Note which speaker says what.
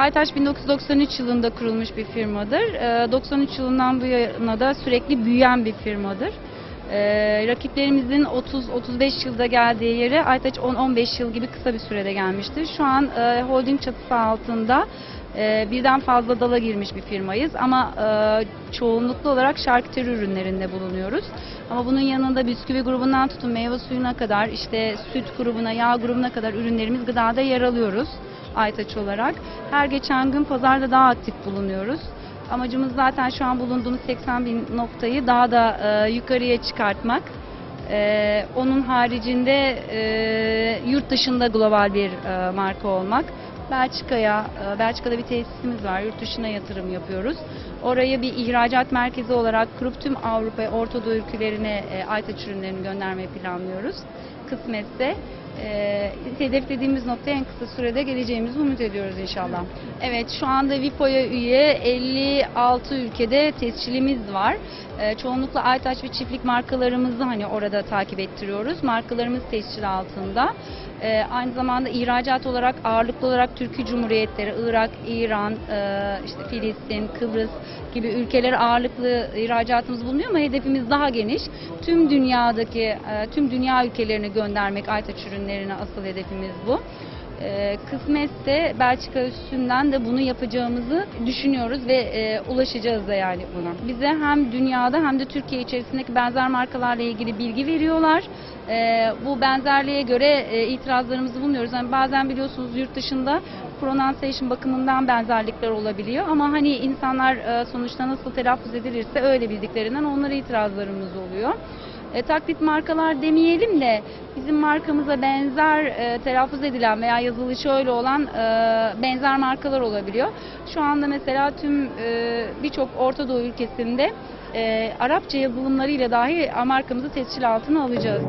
Speaker 1: Aytaş 1993 yılında kurulmuş bir firmadır. Ee, 93 yılından bu yana da sürekli büyüyen bir firmadır. Ee, rakiplerimizin 30-35 yılda geldiği yere Aytaç 10-15 yıl gibi kısa bir sürede gelmiştir. Şu an e, holding çatısı altında e, birden fazla dala girmiş bir firmayız ama e, çoğunluklu olarak şarküteri ürünlerinde bulunuyoruz. Ama bunun yanında bisküvi grubundan tutun meyve suyuna kadar işte süt grubuna, yağ grubuna kadar ürünlerimiz gıdada yer alıyoruz Aytaç olarak. Her geçen gün pazarda daha aktif bulunuyoruz. Amacımız zaten şu an bulunduğumuz 80 bin noktayı daha da e, yukarıya çıkartmak. E, onun haricinde e, yurt dışında global bir e, marka olmak. Belçika'ya, e, Belçika'da bir tesisimiz var. Yurt dışına yatırım yapıyoruz. Oraya bir ihracat merkezi olarak kurup tüm Avrupa, Orta Doğu ülkelerine e, Aytaç ürünlerini göndermeyi planlıyoruz. Kısmetse e, hedeflediğimiz noktaya en kısa sürede geleceğimizi umut ediyoruz inşallah. Evet şu anda VIPO'ya üye 56 ülkede tescilimiz var. E, çoğunlukla Aytaç ve çiftlik markalarımızı hani orada takip ettiriyoruz. Markalarımız tescil altında. E, aynı zamanda ihracat olarak ağırlıklı olarak Türkiye Cumhuriyetleri, Irak, İran, e, işte Filistin, Kıbrıs gibi ülkelere ağırlıklı ihracatımız bulunuyor ama hedefimiz daha geniş. Tüm dünyadaki, e, tüm dünya ülkelerine göndermek Aytaç ürünlerine asıl hedefimiz bu. E, kısmetse Belçika üstünden de bunu yapacağımızı düşünüyoruz ve e, ulaşacağız da yani buna. Bize hem dünyada hem de Türkiye içerisindeki benzer markalarla ilgili bilgi veriyorlar. E, bu benzerliğe göre e, itirazlarımızı bulunuyoruz. Yani bazen biliyorsunuz yurt dışında pronunciation bakımından benzerlikler olabiliyor ama hani insanlar e, sonuçta nasıl telaffuz edilirse öyle bildiklerinden onlara itirazlarımız oluyor. E, taklit markalar demeyelim de bizim markamıza benzer e, telaffuz edilen veya yazılışı öyle olan e, benzer markalar olabiliyor. Şu anda mesela tüm e, birçok Orta Doğu ülkesinde e, Arapça yazılımlarıyla dahi markamızı tescil altına alacağız.